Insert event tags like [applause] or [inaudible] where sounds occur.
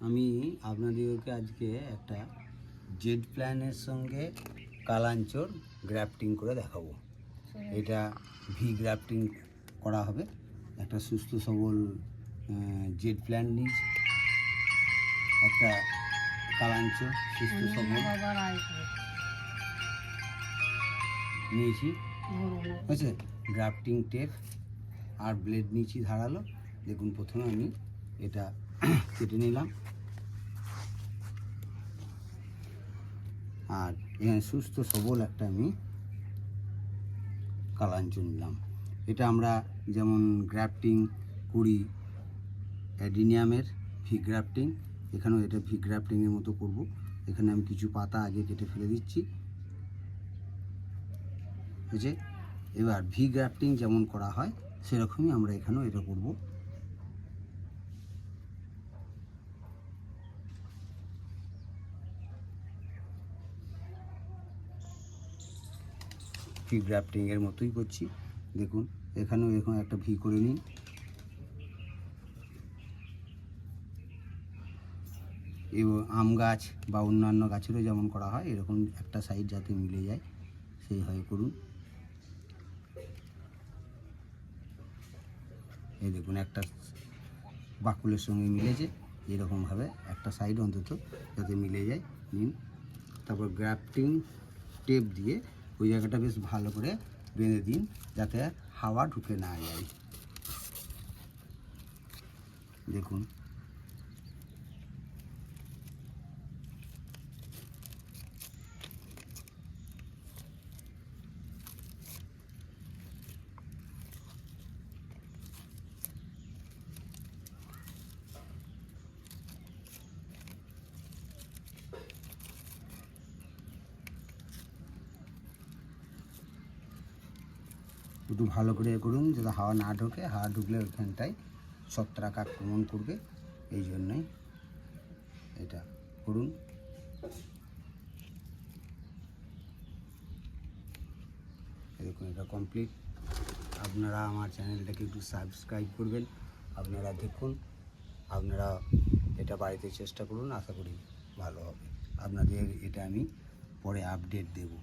আমি আপনাদেরকে আজকে একটা জেড প্ল্যানের সঙ্গে কালাঞ্চর গ্রাফটিং করে দেখাবো। এটা ভি গ্রাফটিং করা হবে। একটা সুস্থ সবল জেড প্ল্যান নিজ একটা কালাঞ্চ সুস্থ সবল। নিয়েছি। হয়েছে? গ্রাফটিং টেপ আর ব্লেড নিয়েছি ধারালো। দেখুন প্রথমে আমি এটা [clears throat] কেটে নিলাম। আর এখানে সুস্থ সবল একটা আমি কালাঞ্চ নিলাম। এটা আমরা যেমন গ্রাফটিং করি, অ্যাডিনিয়ামের ভি গ্রাফটিং, এখানেও এটা ভি গ্রাফটিংয়ের মতো করব। এখানে আমি কিছু পাতা আগে কেটে ফেলে দিচ্ছি। বুঝে এবার ভি গ্রাফটিং যেমন করা হয়, সেরকমই আমরা এখানেও এটা করব। ভি গ্রাফটিংয়ের মতোই করছি। দেখুন, এখানেও এখন একটা ভি করে নিই। এবং আম গাছ বা অন্যান্য গাছেরও যেমন করা হয়, এরকম একটা সাইড যাতে মিলে যায়, সেই সেইভাবে করুন। এই দেখুন, একটা বাকুলের সঙ্গে মিলেছে এরকমভাবে একটা সাইড অন্তত যাতে মিলে যায়। নিন, তারপর গ্রাফটিং টেপ দিয়ে ওই জায়গাটা বেশ ভালো করে বেঁধে দিন যাতে হাওয়া ঢুকে না যায়। দেখুন। একটু ভালো করে করুন, যাতে হাওয়া না ঢোকে। হাওয়া ঢুকলে ওইখানটায় ছত্রাক আক্রমণ করবে। এই জন্যই এটা করুন। দেখুন এটা কমপ্লিট আপনারা আমার চ্যানেলটাকে একটু সাবস্ক্রাইব করবেন। আপনারা দেখুন, আপনারা এটা বাড়িতে চেষ্টা করুন, আশা করি ভালো হবে। আপনাদের এটা আমি পরে আপডেট দেবো।